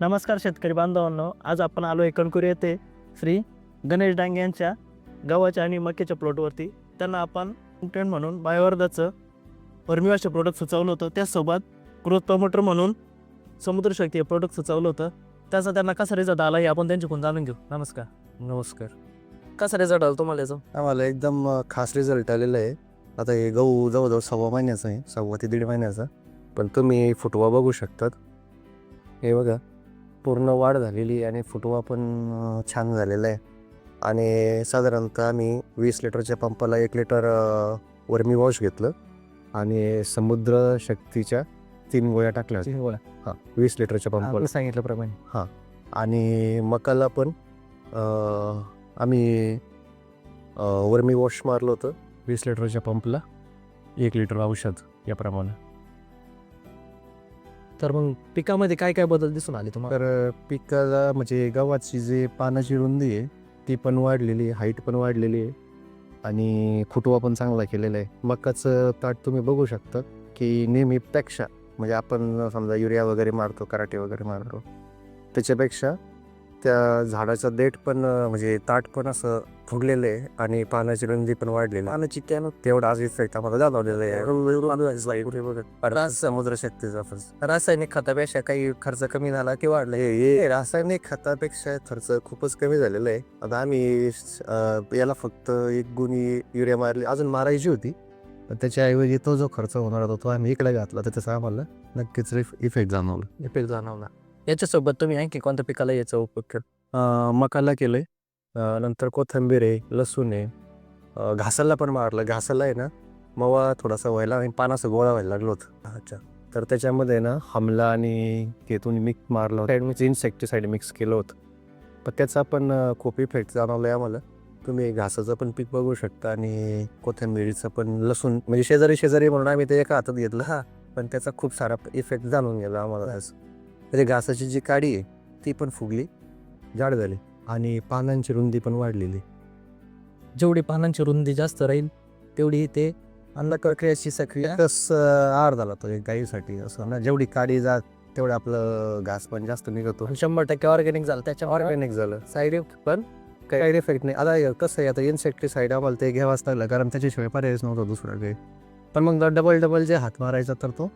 नमस्कार शेतकरी बांधवांनो आज आपण आलो आहे कणकुरी येथे. श्री गणेश डांगे यांच्या गव्हाच्या आणि मक्याच्या प्लॉटवरती त्यांना आपण कंटेंट म्हणून बायोवर्धाचं वर्मिवाचे प्रोडक्ट सुचवलं होतं. त्याचसोबत ग्रोथ प्रमोटर म्हणून समुद्रशक्ती हे प्रोडक्ट सुचवलं होतं. त्याचा त्यांना कसा रिझल्ट आला हे आपण त्यांच्याकडून जाणून घेऊ. नमस्कार. नमस्कार. कसा रिझल्ट आला तुम्हाला याचा? आम्हाला एकदम खास रिझल्ट आलेला आहे. आता हे गहू जवळजवळ सव्वा महिन्याचा आहे. सव्वा ते दीड महिन्याचा. पण तुम्ही फुटवा बघू शकतात. हे बघा. पूर्ण वाढ झालेली आहे आणि फुटवा पण छान झालेला आहे. आणि साधारणतः आम्ही वीस लिटरच्या पंपाला एक लिटर वर्मी वॉश घेतलं आणि समुद्र शक्तीच्या तीन गोळ्या टाकल्या होत्या. हां वीस लिटरच्या पंपाला. सांगितल्याप्रमाणे. आणि मकाला पण आम्ही वर्मी वॉश मारलं होतं. वीस लिटरच्या पंपला एक लिटर औषध याप्रमाणे. तर मग पिकामध्ये काय काय बदल दिसून आले तुम्हाला? तर पिकाला म्हणजे गव्हाची जे पानाची रुंदी आहे ती पण वाढलेली आहे हाईट पण वाढलेली आहे आणि फुटवा पण चांगला केलेला आहे. मकाचं ताट तुम्ही बघू शकता की नेहमीपेक्षा म्हणजे आपण समजा युरिया वगैरे मारतो कराटे वगैरे मारतो त्याच्यापेक्षा त्या झाडाचा देठ पण म्हणजे ताट पण असं फुगलेलं आहे आणि पानाची रुंदी पण वाढलेली. पाण्याची कॅन तेवढा आज इफेक्ट आम्हाला जाणवलेला आहे. रास समुद्र शक्तीचा रासायनिक खतापेक्षा काही खर्च कमी झाला की वाढला? हे रासायनिक खतापेक्षा खर्च खूपच कमी झालेला आहे. आता आम्ही याला फक्त एक गुणी युरिया मारली. अजून मारायची होती. त्याच्याऐवजी तो जो खर्च होणार होता तो आम्ही इकडे घातला. तर त्याचा आम्हाला नक्कीच इफेक्ट जाणवला. इफेक्ट जाणवला. याच्यासोबत तुम्ही आणखी कोणत्या पिकाला याचा उपयोग केला? मकाला केलंय. नंतर कोथिंबीर आहे लसूण आहे. घासाला पण मारलं. घासाला आहे ना मवा थोडासा व्हायला आणि पानाचा गोळा व्हायला लागलो होतं. अच्छा. तर त्याच्यामध्ये ना हमला आणि केतून मिक्स मारलं होतं. इन्सेक्टिसाईड मिक्स केलं होतं. पण त्याचा पण खूप इफेक्ट जाणवला आहे आम्हाला. तुम्ही घासाचं पण पीक बघू शकता आणि कोथिंबीरीचं पण लसूण. म्हणजे शेजारी शेजारी म्हणून आम्ही ते एका हातात घेतलं हा. पण त्याचा खूप सारा इफेक्ट जाणून गेला आम्हाला म्हणजे घासाची जी काडी आहे ती पण फुगली जाड झाली आणि पानांची रुंदी पण वाढलेली. जेवढी पानांची रुंदी जास्त राहील तेवढी ते अन्न प्रक्रियाची सक्रिया तस आहार झाला तो एक गाईसाठी. असं ना जेवढी काडी जात तेवढं आपलं घास पण जास्त निघतो. शंभर टक्के ऑर्गॅनिक झालं त्याच्यावर ऑर्गॅनिक झालं. साईड इफेक्ट पण काही इफेक्ट नाही. आता कसं आहे आता इन्सेक्टिसाईड आम्हाला ते घ्यावाच लागलं कारण त्याच्याशिवाय पर्यायच नव्हता दुसरा काही. पण मग डबल डबल जे हात मारायचा तर तो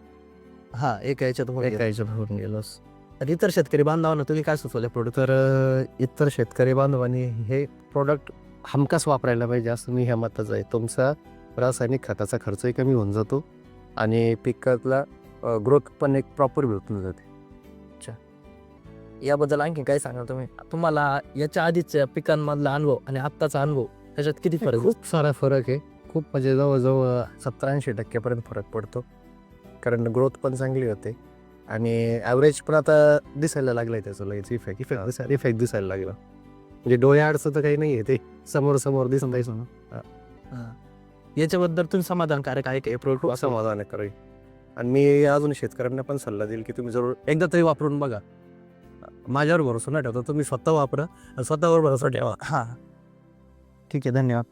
हा एक याच्यात गेलं. एका ह्याच्यात होऊन गेलोस तर इतर शेतकरी बांधवांना तुम्ही काय सुचवले प्रोडक्ट तर अ, इतर शेतकरी बांधवांनी हे प्रोडक्ट हमखास वापरायला पाहिजे असं मी ह्या मताचं आहे. तुमचा रासायनिक खताचा खर्चही कमी होऊन जातो आणि पिकातला ग्रोथ पण एक प्रॉपर भेटून जाते. याबद्दल आणखी काय सांगाल तुम्ही? तुम्हाला याच्या आधीच्या पिकांमधला अनुभव आणि आत्ताचा अनुभव त्याच्यात किती फरक आहे? खूप सारा फरक आहे. खूप म्हणजे जवळजवळ सत्तर ऐंशी टक्क्यापर्यंत फरक पडतो. कारण ग्रोथ पण चांगली होते. आणि ॲव्हरेज पण आता दिसायला लागलाय त्याचं लगेच इफेक्ट इफेक्ट इफेक्ट दिसायला लागला. म्हणजे डोळ्याआडचं तर काही नाही आहे ते. समोर समोर दिसून जायचं ना हा. याच्याबद्दल तुम्ही समाधानकारक आहे का? प्रोडक्ट खूप समाधान आहे. खरं आणि मी अजून शेतकऱ्यांना पण सल्ला देईल की तुम्ही जरूर एकदा तरी वापरून बघा. माझ्यावर भरोसा नाही ठेवता तुम्ही स्वतः वापरा आणि स्वतःवर भरोसा ठेवा. हा. ठीक आहे धन्यवाद.